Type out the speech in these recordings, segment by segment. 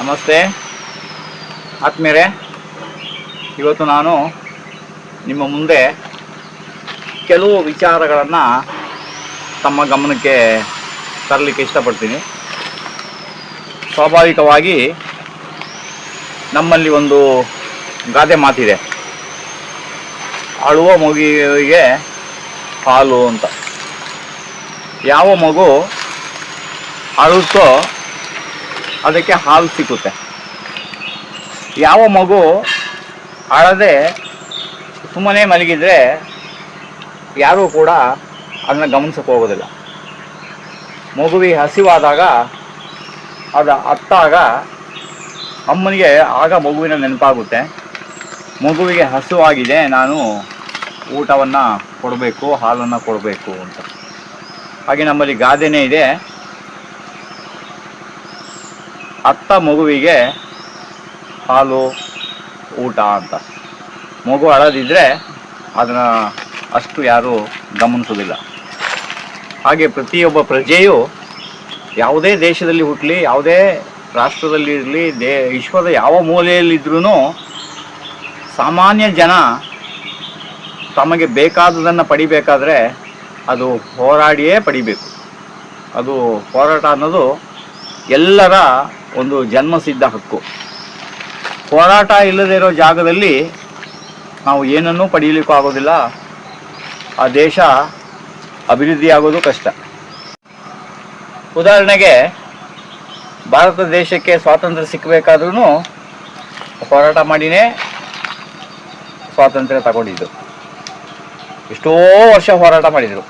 ನಮಸ್ತೆ. ಆತ್ಮೀಯರೇ, ಇವತ್ತು ನಾನು ನಿಮ್ಮ ಮುಂದೆ ಕೆಲವು ವಿಚಾರಗಳನ್ನು ತಮ್ಮ ಗಮನಕ್ಕೆ ತರಲಿಕ್ಕೆ ಇಷ್ಟಪಡ್ತೀನಿ. ಸ್ವಾಭಾವಿಕವಾಗಿ ನಮ್ಮಲ್ಲಿ ಒಂದು ಗಾದೆ ಮಾತಿದೆ. ಅಳುವ ಮಗುವಿಗೆ ಹಾಲು ಅಂತ. ಯಾವ ಮಗು ಅಳುತ್ತೋ ಅದಕ್ಕೆ ಹಾಲು ಸಿಕ್ಕುತ್ತೆ ಯಾವ ಮಗು ಅಳದೆ ಸುಮ್ಮನೆ ಮಲಗಿದರೆ ಯಾರೂ ಕೂಡ ಅದನ್ನ ಗಮನಿಸಕ್ಕೆ ಹೋಗೋದಿಲ್ಲ. ಮಗುವಿ ಹಸಿವಾದಾಗ ಅದು ಅತ್ತಾಗ ಅಮ್ಮನಿಗೆ ಆಗ ಮಗುವಿನ ನೆನಪಾಗುತ್ತೆ. ಮಗುವಿಗೆ ಹಸುವಾಗಿದೆ, ನಾನು ಊಟವನ್ನು ಕೊಡಬೇಕು, ಹಾಲನ್ನು ಕೊಡಬೇಕು ಅಂತ. ಹಾಗೆ ನಮ್ಮಲ್ಲಿ ಗಾದೆನೇ ಇದೆ. ಅತ್ತ ಮಗುವಿಗೆ ಹಾಲು, ಊಟ ಅಂತ. ಮಗು ಅಳದಿದ್ದರೆ ಅದನ್ನು ಅಷ್ಟು ಯಾರೂ ಗಮನಿಸೋದಿಲ್ಲ ಹಾಗೆ ಪ್ರತಿಯೊಬ್ಬ ಪ್ರಜೆಯು ಯಾವುದೇ ದೇಶದಲ್ಲಿ ಹುಟ್ಟಲಿ ಯಾವುದೇ ರಾಷ್ಟ್ರದಲ್ಲಿ ಇರಲಿ, ದೇ, ವಿಶ್ವದ ಯಾವ ಮೂಲೆಯಲ್ಲಿದ್ದರೂ ಸಾಮಾನ್ಯ ಜನ ತಮಗೆ ಬೇಕಾದುದನ್ನು ಪಡಿಬೇಕಾದ್ರೆ ಅದು ಹೋರಾಡಿಯೇ ಪಡಿಬೇಕು. ಅದು ಹೋರಾಟ ಅನ್ನೋದು ಎಲ್ಲರ ಒಂದು ಜನ್ಮಸಿದ್ಧ ಹಕ್ಕು. ಹೋರಾಟ ಇಲ್ಲದೇ ಇರೋ ಜಾಗದಲ್ಲಿ ನಾವು ಏನನ್ನೂ ಪಡೀಲಿಕ್ಕೂ ಆಗೋದಿಲ್ಲ. ಆ ದೇಶ ಅಭಿವೃದ್ಧಿ ಆಗೋದು ಕಷ್ಟ. ಉದಾಹರಣೆಗೆ, ಭಾರತ ದೇಶಕ್ಕೆ ಸ್ವಾತಂತ್ರ್ಯ ಸಿಕ್ಕಬೇಕಾದ್ರೂ ಹೋರಾಟ ಮಾಡಿನೇ ಸ್ವಾತಂತ್ರ್ಯ ತಗೊಂಡಿದ್ದು. ಎಷ್ಟೋ ವರ್ಷ ಹೋರಾಟ ಮಾಡಿದರು.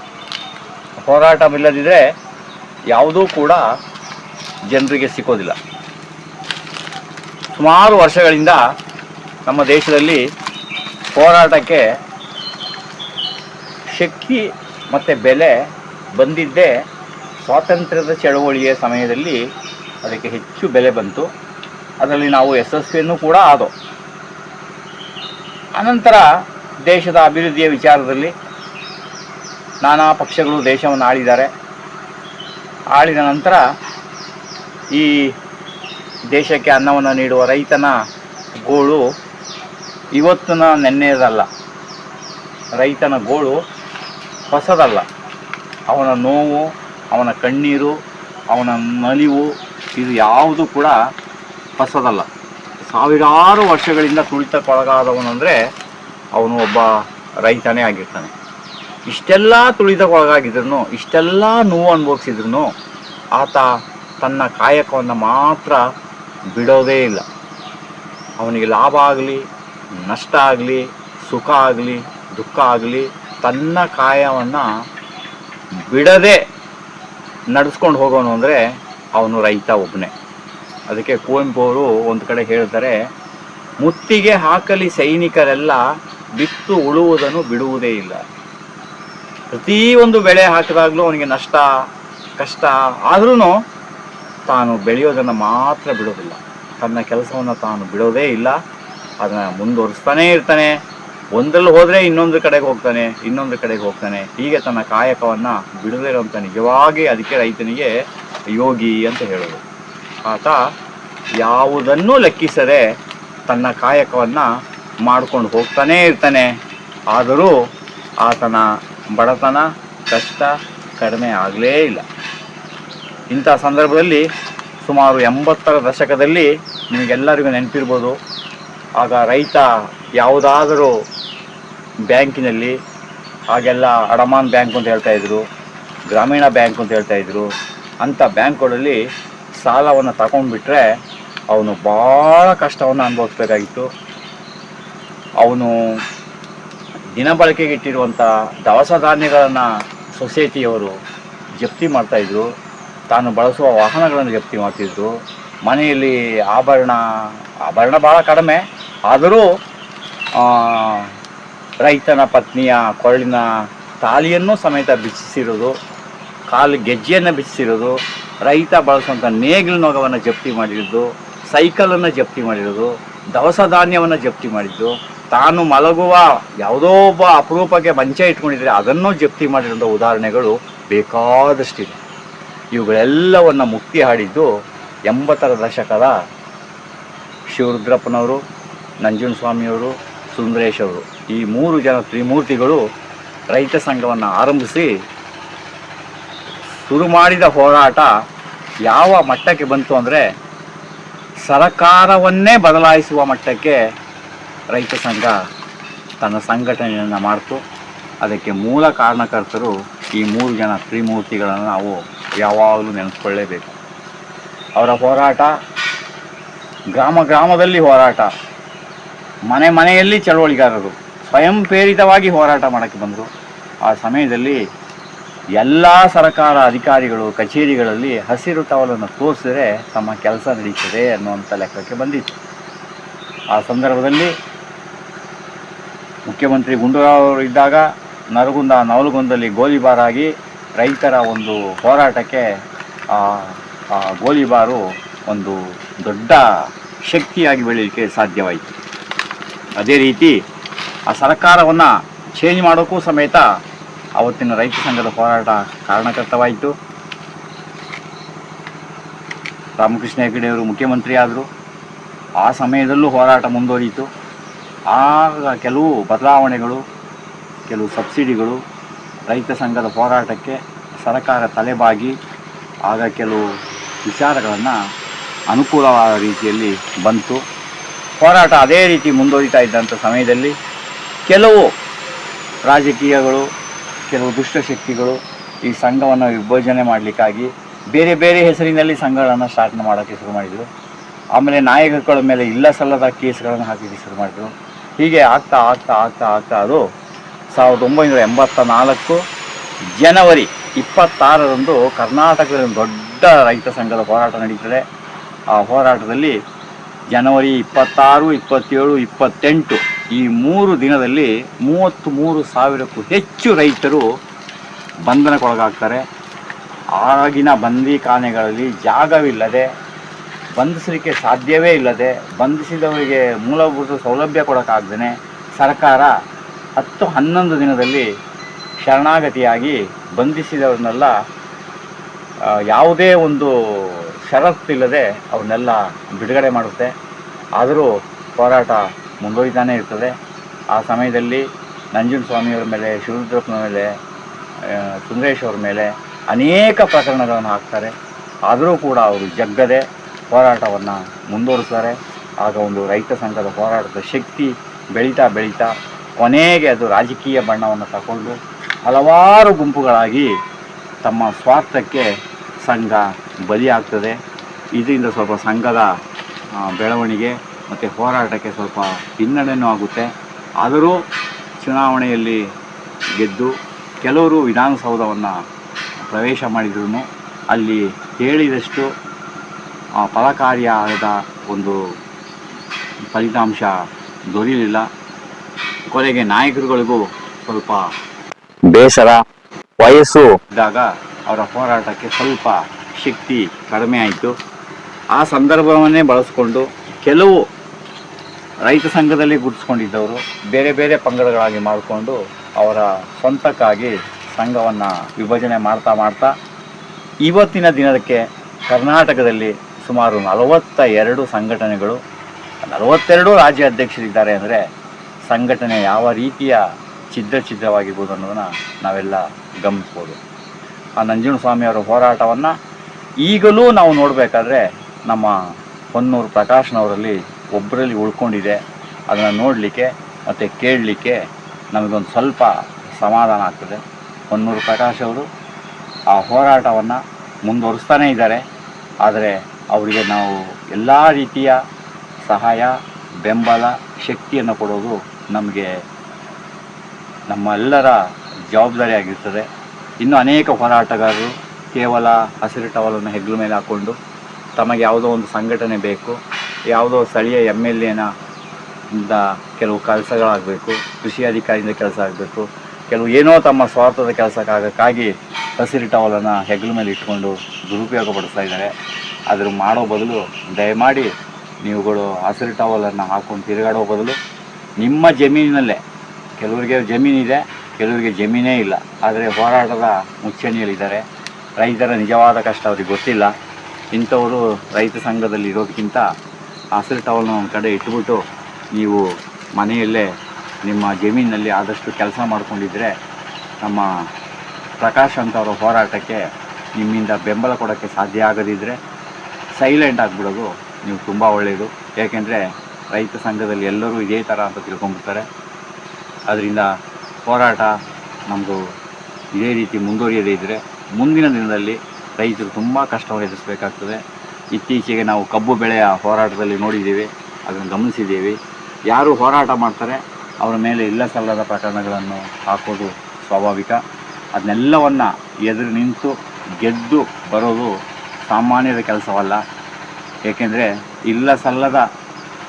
ಹೋರಾಟ ಇಲ್ಲದಿದ್ದರೆ ಯಾವುದೂ ಕೂಡ ಜನರಿಗೆ ಸಿಕ್ಕೋದಿಲ್ಲ. ಸುಮಾರು ವರ್ಷಗಳಿಂದ ನಮ್ಮ ದೇಶದಲ್ಲಿ ಹೋರಾಟಕ್ಕೆ ಶಕ್ತಿ ಮತ್ತು ಬೆಲೆ ಬಂದಿದ್ದೇ ಸ್ವಾತಂತ್ರ್ಯದ ಚಳವಳಿಯ ಸಮಯದಲ್ಲಿ ಅದಕ್ಕೆ ಹೆಚ್ಚು ಬೆಲೆ ಬಂತು. ಅದರಲ್ಲಿ ನಾವು ಯಶಸ್ವಿಯನ್ನು ಕೂಡ ಆದೋ. ಅನಂತರ ದೇಶದ ಅಭಿವೃದ್ಧಿಯ ವಿಚಾರದಲ್ಲಿ ನಾನಾ ಪಕ್ಷಗಳು ದೇಶವನ್ನು ಆಳಿದ್ದಾರೆ. ಆಳಿದ ನಂತರ ಈ ದೇಶಕ್ಕೆ ಅನ್ನವನ್ನು ನೀಡುವ ರೈತನ ಗೋಳು ಇವತ್ತಿನ ನೆನ್ನೆಯದಲ್ಲ. ರೈತನ ಗೋಳು ಹೊಸದಲ್ಲ. ಅವನ ನೋವು, ಅವನ ಕಣ್ಣೀರು, ಅವನ ನಲಿವು, ಇದು ಯಾವುದು ಕೂಡ ಹೊಸದಲ್ಲ. ಸಾವಿರಾರು ವರ್ಷಗಳಿಂದ ತುಳಿತಕ್ಕೊಳಗಾದವನಂದರೆ ಅವನು ಒಬ್ಬ ರೈತನೇ ಆಗಿರ್ತಾನೆ. ಇಷ್ಟೆಲ್ಲ ತುಳಿತಕ್ಕೊಳಗಾಗಿದ್ರು ಇಷ್ಟೆಲ್ಲ ನೋವು ಅನುಭವಿಸಿದ್ರು ಆತ ತನ್ನ ಕಾಯಕವನ್ನು ಮಾತ್ರ ಬಿಡೋದೇ ಇಲ್ಲ. ಅವನಿಗೆ ಲಾಭ ಆಗಲಿ, ನಷ್ಟ ಆಗಲಿ, ಸುಖ ಆಗಲಿ, ದುಃಖ ಆಗಲಿ, ತನ್ನ ಕಾಯವನ್ನು ಬಿಡದೆ ನಡೆಸ್ಕೊಂಡು ಹೋಗೋನು ಅಂದರೆ ಅವನು ರೈತ ಒಬ್ಬನೇ ಅದಕ್ಕೆ ಕುವೆಂಪು ಅವರು ಒಂದು ಕಡೆ ಹೇಳ್ತಾರೆ, ಮುತ್ತಿಗೆ ಹಾಕಲಿ ಸೈನಿಕರೆಲ್ಲ, ಬಿತ್ತು ಉಳುವುದನ್ನು ಬಿಡುವುದೇ ಇಲ್ಲ. ಪ್ರತಿಯೊಂದು ಬೆಳೆ ಹಾಕಿದಾಗಲೂ ಅವನಿಗೆ ನಷ್ಟ, ಕಷ್ಟ ಆದ್ರೂ ತಾನು ಬೆಳೆಯೋದನ್ನು ಮಾತ್ರ ಬಿಡೋದಿಲ್ಲ. ತನ್ನ ಕೆಲಸವನ್ನು ತಾನು ಬಿಡೋದೇ ಇಲ್ಲ. ಅದನ್ನು ಮುಂದುವರಿಸ್ತಾನೇ ಇರ್ತಾನೆ. ಒಂದರಲ್ಲಿ ಹೋದರೆ ಇನ್ನೊಂದು ಕಡೆಗೆ ಹೋಗ್ತಾನೆ, ಇನ್ನೊಂದು ಕಡೆಗೆ ಹೋಗ್ತಾನೆ. ಹೀಗೆ ತನ್ನ ಕಾಯಕವನ್ನು ಬಿಡದೇ ಇರೋಂಥ ನಿಜವಾಗಿ ಅದಕ್ಕೆ ರೈತನಿಗೆ ಯೋಗಿ ಅಂತ ಹೇಳೋದು. ಆತ ಯಾವುದನ್ನೂ ಲೆಕ್ಕಿಸದೆ ತನ್ನ ಕಾಯಕವನ್ನು ಮಾಡ್ಕೊಂಡು ಹೋಗ್ತಾನೇ ಇರ್ತಾನೆ. ಆದರೂ ಆತನ ಬಡತನ ಕಷ್ಟ ಕಡಿಮೆ ಆಗಲೇ ಇಲ್ಲ. ಇಂಥ ಸಂದರ್ಭದಲ್ಲಿ ಸುಮಾರು ಎಂಬತ್ತರ ದಶಕದಲ್ಲಿ ನಿಮಗೆಲ್ಲರಿಗೂ ನೆನಪಿರ್ಬೋದು. ಆಗ ರೈತ ಯಾವುದಾದರೂ ಬ್ಯಾಂಕಿನಲ್ಲಿ ಹಾಗೆಲ್ಲ ಅಡಮಾನ್ ಬ್ಯಾಂಕ್ ಅಂತ ಹೇಳ್ತಾ ಇದ್ರು, ಗ್ರಾಮೀಣ ಬ್ಯಾಂಕ್ ಅಂತ ಹೇಳ್ತಾ ಇದ್ರು, ಅಂಥ ಬ್ಯಾಂಕ್ಗಳಲ್ಲಿ ಸಾಲವನ್ನು ತಗೊಂಡ್ಬಿಟ್ರೆ ಅವನು ಭಾಳ ಕಷ್ಟವನ್ನು ಅನುಭವಿಸ್ಬೇಕಾಗಿತ್ತು. ಅವನು ದಿನಬಳಕೆಗೆ ಇಟ್ಟಿರುವಂಥ ದವಸ ಧಾನ್ಯಗಳನ್ನು ಸೊಸೈಟಿಯವರು ಜಪ್ತಿ ಮಾಡ್ತಾಯಿದ್ರು ತಾನು ಬಳಸುವ ವಾಹನಗಳನ್ನು ಜಪ್ತಿ ಮಾಡ್ತಿದ್ದು. ಮನೆಯಲ್ಲಿ ಆಭರಣ ಆಭರಣ ಭಾಳ ಕಡಿಮೆ. ಆದರೂ ರೈತನ ಪತ್ನಿಯ ಕೊರಳಿನ ತಾಲಿಯನ್ನು ಸಮೇತ ಬಿಚ್ಚಿಸಿರೋದು, ಕಾಲು ಗೆಜ್ಜೆಯನ್ನು ಬಿಚ್ಚಿಸಿರೋದು, ರೈತ ಬಳಸುವಂಥ ನೇಗಿಲು ನೊಗವನ್ನು ಜಪ್ತಿ ಮಾಡಿರೋದು, ಸೈಕಲನ್ನು ಜಪ್ತಿ ಮಾಡಿರೋದು, ದವಸ ಧಾನ್ಯವನ್ನು ಜಪ್ತಿ ಮಾಡಿದ್ದು, ತಾನು ಮಲಗುವ ಯಾವುದೋ ಒಬ್ಬ ಅಪರೂಪಕ್ಕೆ ಮಂಚ ಇಟ್ಕೊಂಡಿದ್ರೆ ಅದನ್ನು ಜಪ್ತಿ ಮಾಡಿರೋಂಥ ಉದಾಹರಣೆಗಳು ಬೇಕಾದಷ್ಟಿದೆ. ಇವುಗಳೆಲ್ಲವನ್ನು ಮುಕ್ತಿ ಹಾಡಿದ್ದು ಎಂಬತ್ತರ ದಶಕದ ಶಿವರುದ್ರಪ್ಪನವರು ನಂಜುನಸ್ವಾಮಿಯವರು ಸುಂದರೇಶ್ ಅವರು. ಈ ಮೂರು ಜನ ತ್ರಿಮೂರ್ತಿಗಳು ರೈತ ಸಂಘವನ್ನು ಆರಂಭಿಸಿ ಶುರು ಮಾಡಿದ ಹೋರಾಟ ಯಾವ ಮಟ್ಟಕ್ಕೆ ಬಂತು ಅಂದರೆ ಸರಕಾರವನ್ನೇ ಬದಲಾಯಿಸುವ ಮಟ್ಟಕ್ಕೆ ರೈತ ಸಂಘ ತನ್ನ ಸಂಘಟನೆಯನ್ನು ಮಾಡಿತು. ಅದಕ್ಕೆ ಮೂಲ ಕಾರಣಕರ್ತರು ಈ ಮೂರು ಜನ ತ್ರಿಮೂರ್ತಿಗಳನ್ನು ನಾವು ಯಾವಾಗಲೂ ನೆನೆಸ್ಕೊಳ್ಳೇಬೇಕು. ಅವರ ಹೋರಾಟ, ಗ್ರಾಮ ಗ್ರಾಮದಲ್ಲಿ ಹೋರಾಟ, ಮನೆ ಮನೆಯಲ್ಲಿ ಚಳವಳಿಗಾರರು ಸ್ವಯಂ ಪ್ರೇರಿತವಾಗಿ ಹೋರಾಟ ಮಾಡೋಕ್ಕೆ ಬಂದರು. ಆ ಸಮಯದಲ್ಲಿ ಎಲ್ಲ ಸರ್ಕಾರ ಅಧಿಕಾರಿಗಳು, ಕಚೇರಿಗಳಲ್ಲಿ ಹಸಿರು ತವಲನ್ನು ತೋರಿಸಿದ್ರೆ ತಮ್ಮ ಕೆಲಸ ನಡೀತದೆ ಅನ್ನುವಂಥ ಲೆಕ್ಕಕ್ಕೆ ಬಂದಿತ್ತು. ಆ ಸಂದರ್ಭದಲ್ಲಿ ಮುಖ್ಯಮಂತ್ರಿ ಗುಂಡೂರಾವ್ ಅವರು ಇದ್ದಾಗ ನರಗುಂದ ನವಲಗುಂದಲ್ಲಿ ಗೋಲಿಬಾರಾಗಿ ರೈತರ ಒಂದು ಹೋರಾಟಕ್ಕೆ ಗೋಲಿಬಾರು ಒಂದು ದೊಡ್ಡ ಶಕ್ತಿಯಾಗಿ ಬೆಳೀಲಿಕ್ಕೆ ಸಾಧ್ಯವಾಯಿತು. ಅದೇ ರೀತಿ, ಆ ಸರ್ಕಾರವನ್ನು ಚೇಂಜ್ ಮಾಡೋಕ್ಕೂ ಸಮೇತ ಅವತ್ತಿನ ರೈತ ಸಂಘದ ಹೋರಾಟ ಕಾರಣಕರ್ತವಾಯಿತು. ರಾಮಕೃಷ್ಣ ಹೆಗಡೆಯವರು ಮುಖ್ಯಮಂತ್ರಿ ಆದರು. ಆ ಸಮಯದಲ್ಲೂ ಹೋರಾಟ ಮುಂದುವರಿಯಿತು. ಆಗ ಕೆಲವು ಬದಲಾವಣೆಗಳು, ಕೆಲವು ಸಬ್ಸಿಡಿಗಳು ರೈತ ಸಂಘದ ಹೋರಾಟಕ್ಕೆ ಸರ್ಕಾರ ತಲೆಬಾಗಿ, ಆಗ ಕೆಲವು ವಿಚಾರಗಳನ್ನು ಅನುಕೂಲವಾದ ರೀತಿಯಲ್ಲಿ ಬಂತು. ಹೋರಾಟ ಅದೇ ರೀತಿ ಮುಂದುವರಿತಾ ಇದ್ದಂಥ ಸಮಯದಲ್ಲಿ ಕೆಲವು ರಾಜಕೀಯಗಳು, ಕೆಲವು ದುಷ್ಟಶಕ್ತಿಗಳು ಈ ಸಂಘವನ್ನು ವಿಭಜನೆ ಮಾಡಲಿಕ್ಕಾಗಿ ಬೇರೆ ಬೇರೆ ಹೆಸರಿನಲ್ಲಿ ಸಂಘಗಳನ್ನು ಸ್ಟಾರ್ಟ್ ಮಾಡೋಕ್ಕೆ ಶುರು ಮಾಡಿದರು. ಆಮೇಲೆ ನಾಯಕಗಳ ಮೇಲೆ ಇಲ್ಲ ಸಲ್ಲದ ಕೇಸ್ಗಳನ್ನು ಹಾಕಲಿಕ್ಕೆ ಶುರು ಮಾಡಿದರು. ಹೀಗೆ ಆಗ್ತಾ ಆಗ್ತಾ ಆಗ್ತಾ ಆಗ್ತಾ ಅದು ಸಾವಿರದ ಒಂಬೈನೂರ ಎಂಬತ್ತ ನಾಲ್ಕು ಜನವರಿ ಇಪ್ಪತ್ತಾರರಂದು ಕರ್ನಾಟಕದಲ್ಲಿ ದೊಡ್ಡ ರೈತ ಸಂಘದ ಹೋರಾಟ ನಡೀತದೆ. ಆ ಹೋರಾಟದಲ್ಲಿ ಜನವರಿ ಇಪ್ಪತ್ತಾರು, ಇಪ್ಪತ್ತೇಳು, ಇಪ್ಪತ್ತೆಂಟು ಈ ಮೂರು ದಿನದಲ್ಲಿ ಮೂವತ್ತು ಮೂರು ಸಾವಿರಕ್ಕೂ ಹೆಚ್ಚು ರೈತರು ಬಂಧನಕ್ಕೊಳಗಾಗ್ತಾರೆ. ಆಗಿನ ಬಂದಿಖಾನೆಗಳಲ್ಲಿ ಜಾಗವಿಲ್ಲದೆ, ಬಂಧಿಸಲಿಕ್ಕೆ ಸಾಧ್ಯವೇ ಇಲ್ಲದೆ, ಬಂಧಿಸಿದವರಿಗೆ ಮೂಲಭೂತ ಸೌಲಭ್ಯ ಕೊಡೋಕ್ಕಾಗ್ದೇ ಸರ್ಕಾರ ಹತ್ತು ಹನ್ನೊಂದು ದಿನದಲ್ಲಿ ಶರಣಾಗತಿಯಾಗಿ ಬಂಧಿಸಿದವ್ರನ್ನೆಲ್ಲ ಯಾವುದೇ ಒಂದು ಷರತ್ತಿಲ್ಲದೆ ಅವನ್ನೆಲ್ಲ ಬಿಡುಗಡೆ ಮಾಡುತ್ತೆ. ಆದರೂ ಹೋರಾಟ ಮುಂದುವರಿತಾನೇ ಇರ್ತದೆ. ಆ ಸಮಯದಲ್ಲಿ ನಂಜುನ್ ಸ್ವಾಮಿಯವರ ಮೇಲೆ, ಶಿವರುದ್ರಪ್ಪನ ಮೇಲೆ ಸುಂದರೇಶ್ ಅವ್ರ ಮೇಲೆ ಅನೇಕ ಪ್ರಕರಣಗಳನ್ನು ಹಾಕ್ತಾರೆ. ಆದರೂ ಕೂಡ ಅವರು ಜಗ್ಗದೆ ಹೋರಾಟವನ್ನು ಮುಂದುವರಿಸ್ತಾರೆ. ಆಗ ಒಂದು ರೈತ ಸಂಘದ ಹೋರಾಟದ ಶಕ್ತಿ ಬೆಳೀತಾ ಬೆಳೀತಾ ಕೊನೆಗೆ ಅದು ರಾಜಕೀಯ ಬಣ್ಣವನ್ನು ತಗೊಂಡು ಹಲವಾರು ಗುಂಪುಗಳಾಗಿ ತಮ್ಮ ಸ್ವಾರ್ಥಕ್ಕೆ ಸಂಘ ಬಲಿಯಾಗ್ತದೆ. ಇದರಿಂದ ಸ್ವಲ್ಪ ಸಂಘದ ಬೆಳವಣಿಗೆ ಮತ್ತು ಹೋರಾಟಕ್ಕೆ ಸ್ವಲ್ಪ ಹಿನ್ನಡೆಯೂ ಆಗುತ್ತೆ. ಆದರೂ ಚುನಾವಣೆಯಲ್ಲಿ ಗೆದ್ದು ಕೆಲವರು ವಿಧಾನಸೌಧವನ್ನು ಪ್ರವೇಶ ಮಾಡಿದ್ರು ಅಲ್ಲಿ ಹೇಳಿದಷ್ಟು ಫಲಕಾರಿಯಾದ ಒಂದು ಫಲಿತಾಂಶ ದೊರೆಯಲಿಲ್ಲ ಕೊನೆಗೆ ನಾಯಕರುಗಳಿಗೂ ಸ್ವಲ್ಪ ಬೇಸರ ವಯಸ್ಸು. ಇದ್ದಾಗ ಅವರ ಹೋರಾಟಕ್ಕೆ ಸ್ವಲ್ಪ ಶಕ್ತಿ ಕಡಿಮೆ ಆಯಿತು. ಆ ಸಂದರ್ಭವನ್ನೇ ಬಳಸಿಕೊಂಡು ಕೆಲವು ರೈತ ಸಂಘದಲ್ಲಿ ಗುರುತಿಸ್ಕೊಂಡಿದ್ದವರು ಬೇರೆ ಬೇರೆ ಪಂಗಡಗಳಾಗಿ ಮಾಡಿಕೊಂಡು ಅವರ ಸ್ವಂತಕ್ಕಾಗಿ ಸಂಘವನ್ನು ವಿಭಜನೆ ಮಾಡ್ತಾ ಮಾಡ್ತಾ ಇವತ್ತಿನ ದಿನಕ್ಕೆ ಕರ್ನಾಟಕದಲ್ಲಿ ಸುಮಾರು ನಲವತ್ತ ಎರಡು ಸಂಘಟನೆಗಳು ನಲವತ್ತೆರಡು ರಾಜ್ಯ ಅಧ್ಯಕ್ಷರಿದ್ದಾರೆ ಅಂದರೆ ಸಂಘಟನೆ ಯಾವ ರೀತಿಯ ಛಿದ್ರ ಛಿದ್ರವಾಗಿರ್ಬೋದು ಅನ್ನೋದನ್ನು ನಾವೆಲ್ಲ ಗಮನಿಸ್ಬೋದು. ಆ ನಂಜುನಸ್ವಾಮಿಯವರ ಹೋರಾಟವನ್ನು ಈಗಲೂ ನಾವು ನೋಡಬೇಕಾದ್ರೆ ನಮ್ಮ ಹೊನ್ನೂರು ಪ್ರಕಾಶ್ನವರಲ್ಲಿ ಒಬ್ಬರಲ್ಲಿ ಉಳ್ಕೊಂಡಿದೆ. ಅದನ್ನು ನೋಡಲಿಕ್ಕೆ ಮತ್ತು ಕೇಳಲಿಕ್ಕೆ ನಮಗೊಂದು ಸ್ವಲ್ಪ ಸಮಾಧಾನ ಆಗ್ತದೆ. ಹೊನ್ನೂರು ಪ್ರಕಾಶ್ ಅವರು ಆ ಹೋರಾಟವನ್ನು ಮುಂದುವರಿಸ್ತಾನೇ ಇದ್ದಾರೆ. ಆದರೆ ಅವರಿಗೆ ನಾವು ಎಲ್ಲ ರೀತಿಯ ಸಹಾಯ, ಬೆಂಬಲ, ಶಕ್ತಿಯನ್ನು ಕೊಡೋದು ನಮಗೆ ನಮ್ಮೆಲ್ಲರ ಜವಾಬ್ದಾರಿಯಾಗಿರ್ತದೆ ಇನ್ನು ಅನೇಕ ಹೋರಾಟಗಾರರು ಕೇವಲ ಹಸಿರು ಟವಲನ್ನು ಹೆಗ್ಲ ಮೇಲೆ ಹಾಕ್ಕೊಂಡು ತಮಗೆ ಯಾವುದೋ ಒಂದು ಸಂಘಟನೆ ಬೇಕು, ಯಾವುದೋ ಸ್ಥಳೀಯ ಎಂ ಎಲ್ ಎನ ಇಂದ ಕೆಲವು ಕೆಲಸಗಳಾಗಬೇಕು, ಕೃಷಿ ಅಧಿಕಾರಿಯಿಂದ ಕೆಲಸ ಆಗಬೇಕು, ಕೆಲವು ಏನೋ ತಮ್ಮ ಸ್ವಾರ್ಥದ ಕೆಲಸಕ್ಕಾಗಕ್ಕಾಗಿ ಹಸಿರು ಟವಲನ್ನು ಹೆಗ್ಲು ಮೇಲೆ ಇಟ್ಕೊಂಡು ದುರುಪಯೋಗ ಪಡಿಸ್ತಾ ಇದ್ದಾರೆ. ಅದ್ರ ಮಾಡೋ ಬದಲು ದಯಮಾಡಿ ನೀವುಗಳು ಹಸಿರು ಟವಲನ್ನು ಹಾಕೊಂಡು ತಿರುಗಾಡೋ ಬದಲು ನಿಮ್ಮ ಜಮೀನಿನಲ್ಲೇ. ಕೆಲವರಿಗೆ ಜಮೀನಿದೆ ಕೆಲವರಿಗೆ ಜಮೀನೇ ಇಲ್ಲ. ಆದರೆ ಹೋರಾಟದ ಮುಚ್ಚಣಿಯಲ್ಲಿದ್ದಾರೆ. ರೈತರ ನಿಜವಾದ ಕಷ್ಟ ಅವ್ರಿಗೆ ಗೊತ್ತಿಲ್ಲ. ಇಂಥವರು ರೈತ ಸಂಘದಲ್ಲಿ ಇರೋದಕ್ಕಿಂತ ಹಸಿರು ಟವಲ್ನ ಒಂದು ಕಡೆ ಇಟ್ಬಿಟ್ಟು ನೀವು ಮನೆಯಲ್ಲೇ ನಿಮ್ಮ ಜಮೀನಿನಲ್ಲಿ ಆದಷ್ಟು ಕೆಲಸ ಮಾಡಿಕೊಂಡಿದ್ದರೆ ನಮ್ಮ ಪ್ರಕಾಶ್ ಅಂತವರ ಹೋರಾಟಕ್ಕೆ ನಿಮ್ಮಿಂದ ಬೆಂಬಲ ಕೊಡೋಕ್ಕೆ ಸಾಧ್ಯ ಆಗದಿದ್ದರೆ ಸೈಲೆಂಟ್ ಆಗಿಬಿಡೋದು ನೀವು ತುಂಬ ಒಳ್ಳೆಯದು ಏಕೆಂದರೆ ರೈತ ಸಂಘದಲ್ಲಿ ಎಲ್ಲರೂ ಇದೇ ಥರ ಅಂತ ತಿಳ್ಕೊಂಡ್ಬಿಡ್ತಾರೆ. ಅದರಿಂದ ಹೋರಾಟ ನಮ್ಮದು ಇದೇ ರೀತಿ ಮುಂದುವರಿಯದೇ ಇದ್ದರೆ ಮುಂದಿನ ದಿನದಲ್ಲಿ ರೈತರು ತುಂಬ ಕಷ್ಟವನ್ನು ಎದುರಿಸಬೇಕಾಗ್ತದೆ. ಇತ್ತೀಚೆಗೆ ನಾವು ಕಬ್ಬು ಬೆಳೆಯ ಹೋರಾಟದಲ್ಲಿ ನೋಡಿದ್ದೀವಿ, ಅದನ್ನು ಗಮನಿಸಿದ್ದೀವಿ. ಯಾರು ಹೋರಾಟ ಮಾಡ್ತಾರೆ ಅವರ ಮೇಲೆ ಇಲ್ಲ ಸಲ್ಲದ ಪ್ರಕರಣಗಳನ್ನು ಹಾಕೋದು ಸ್ವಾಭಾವಿಕ. ಅದನ್ನೆಲ್ಲವನ್ನು ಎದುರು ನಿಂತು ಗೆದ್ದು ಬರೋದು ಸಾಮಾನ್ಯದ ಕೆಲಸವಲ್ಲ. ಏಕೆಂದರೆ ಇಲ್ಲ ಸಲ್ಲದ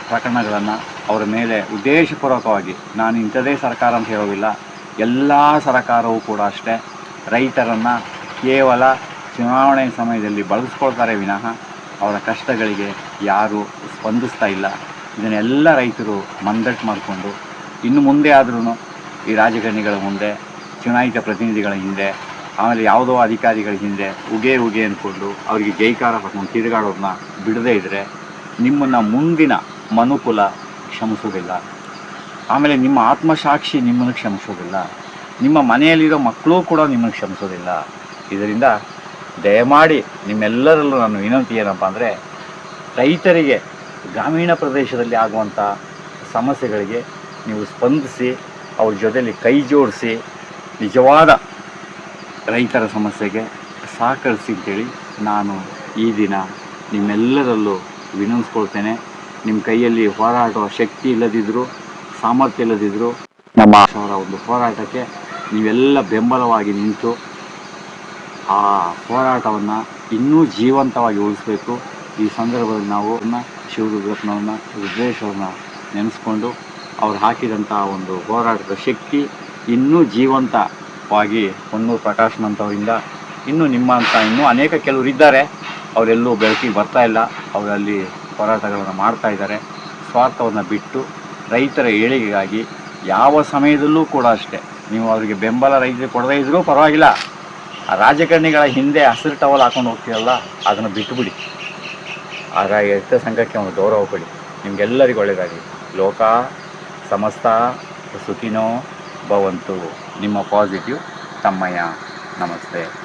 ಪ್ರಕರಣಗಳನ್ನು ಅವರ ಮೇಲೆ ಉದ್ದೇಶಪೂರ್ವಕವಾಗಿ, ನಾನು ಇಂಥದೇ ಸರ್ಕಾರ ಅಂತ ಹೇಳೋದಿಲ್ಲ, ಎಲ್ಲ ಸರ್ಕಾರವೂ ಕೂಡ ಅಷ್ಟೇ, ರೈತರನ್ನು ಕೇವಲ ಚುನಾವಣೆ ಸಮಯದಲ್ಲಿ ಬಳಸ್ಕೊಳ್ತಾರೆ ವಿನಃ ಅವರ ಕಷ್ಟಗಳಿಗೆ ಯಾರೂ ಸ್ಪಂದಿಸ್ತಾ ಇಲ್ಲ. ಇದನ್ನೆಲ್ಲ ರೈತರು ಮಂದಟ್ಟು ಮಾಡಿಕೊಂಡು, ಇನ್ನು ಮುಂದೆ ಆದ್ರೂ ಈ ರಾಜಕಾರಣಿಗಳ ಮುಂದೆ, ಚುನಾಯಿತ ಪ್ರತಿನಿಧಿಗಳ ಹಿಂದೆ, ಆಮೇಲೆ ಯಾವುದೋ ಅಧಿಕಾರಿಗಳ ಹಿಂದೆ ಉಗೆ ಉಗೆ ಅಂದ್ಕೊಂಡು ಅವರಿಗೆ ಜೈಕಾರ ಹಾಕೊಂಡು ತಿರುಗಾಡೋದನ್ನ ಬಿಡದೇ ಇದ್ದರೆ ನಿಮ್ಮನ್ನು ಮುಂದಿನ ಮನುಕುಲ ಕ್ಷಮಿಸೋದಿಲ್ಲ ಆಮೇಲೆ ನಿಮ್ಮ ಆತ್ಮಸಾಕ್ಷಿ ನಿಮ್ಮನ್ನು ಕ್ಷಮಿಸೋದಿಲ್ಲ ನಿಮ್ಮ ಮನೆಯಲ್ಲಿರೋ ಮಕ್ಕಳು ಕೂಡ ನಿಮ್ಮನ್ನು ಕ್ಷಮಿಸೋದಿಲ್ಲ ಇದರಿಂದ ದಯಮಾಡಿ ನಿಮ್ಮೆಲ್ಲರಲ್ಲೂ ನಾನು ವಿನಂತಿ ಏನಪ್ಪ ಅಂದರೆ, ರೈತರಿಗೆ, ಗ್ರಾಮೀಣ ಪ್ರದೇಶದಲ್ಲಿ ಆಗುವಂಥ ಸಮಸ್ಯೆಗಳಿಗೆ ನೀವು ಸ್ಪಂದಿಸಿ, ಅವ್ರ ಜೊತೆಯಲ್ಲಿ ಕೈ ಜೋಡಿಸಿ, ನಿಜವಾದ ರೈತರ ಸಮಸ್ಯೆಗೆ ಸಹಕರಿಸಿ ಅಂತೇಳಿ ನಾನು ಈ ದಿನ ನಿಮ್ಮೆಲ್ಲರಲ್ಲೂ ವಿನಂತಿಸ್ಕೊಳ್ತೇನೆ. ನಿಮ್ಮ ಕೈಯಲ್ಲಿ ಹೋರಾಡುವ ಶಕ್ತಿ ಇಲ್ಲದಿದ್ದರೂ ಸಾಮರ್ಥ್ಯ ಇಲ್ಲದಿದ್ದರೂ ನಮ್ಮ ಅವರ ಒಂದು ಹೋರಾಟಕ್ಕೆ ನೀವೆಲ್ಲ ಬೆಂಬಲವಾಗಿ ನಿಂತು ಆ ಹೋರಾಟವನ್ನು ಇನ್ನೂ ಜೀವಂತವಾಗಿ ಉಳಿಸ್ಬೇಕು. ಈ ಸಂದರ್ಭದಲ್ಲಿ ನಾವು ಶಿವರುದ್ರಪ್ಪನವ್ರನ್ನ ರುದ್ರೇಶ್ವರನ್ನ ನೆನೆಸ್ಕೊಂಡು ಅವ್ರು ಹಾಕಿದಂಥ ಒಂದು ಹೋರಾಟದ ಶಕ್ತಿ ಇನ್ನೂ ಜೀವಂತವಾಗಿ ಹೊನ್ನೂರು ಪ್ರಕಾಶ್ನಂತವರಿಂದ ಇನ್ನೂ ನಿಮ್ಮಂಥ ಇನ್ನೂ ಅನೇಕ ಕೆಲವರು ಇದ್ದಾರೆ. ಅವರೆಲ್ಲೂ ಬೆಳಕಿಗೆ ಬರ್ತಾ ಇಲ್ಲ. ಅವರಲ್ಲಿ ಹೋರಾಟಗಳನ್ನು ಮಾಡ್ತಾ ಇದ್ದಾರೆ. ಸ್ವಾರ್ಥವನ್ನು ಬಿಟ್ಟು ರೈತರ ಏಳಿಗೆಗಾಗಿ ಯಾವ ಸಮಯದಲ್ಲೂ ಕೂಡ ಅಷ್ಟೇ. ನೀವು ಅವರಿಗೆ ಬೆಂಬಲ ರೈತರು ಕೊಡದೇ ಇದ್ರೂ ಪರವಾಗಿಲ್ಲ. ಆ ರಾಜಕಾರಣಿಗಳ ಹಿಂದೆ ಹಸಿರು ಟವಲ್ ಹಾಕೊಂಡು ಹೋಗ್ತೀವಲ್ಲ ಅದನ್ನು ಬಿಟ್ಟುಬಿಡಿ. ಆ ರೈತ ಸಂಘಕ್ಕೆ ಒಂದು ಗೌರವ ಕೊಡಿ. ನಿಮಗೆಲ್ಲರಿಗೂ ಒಳ್ಳೆಯದಾಗಲಿ. ಲೋಕ, ಸಮಸ್ತ, ಸುಖಿನೋ ಭವಂತು. ನಿಮ್ಮ ಪಾಸಿಟಿವ್, ತಮ್ಮಯ್ಯ, ನಮಸ್ತೆ.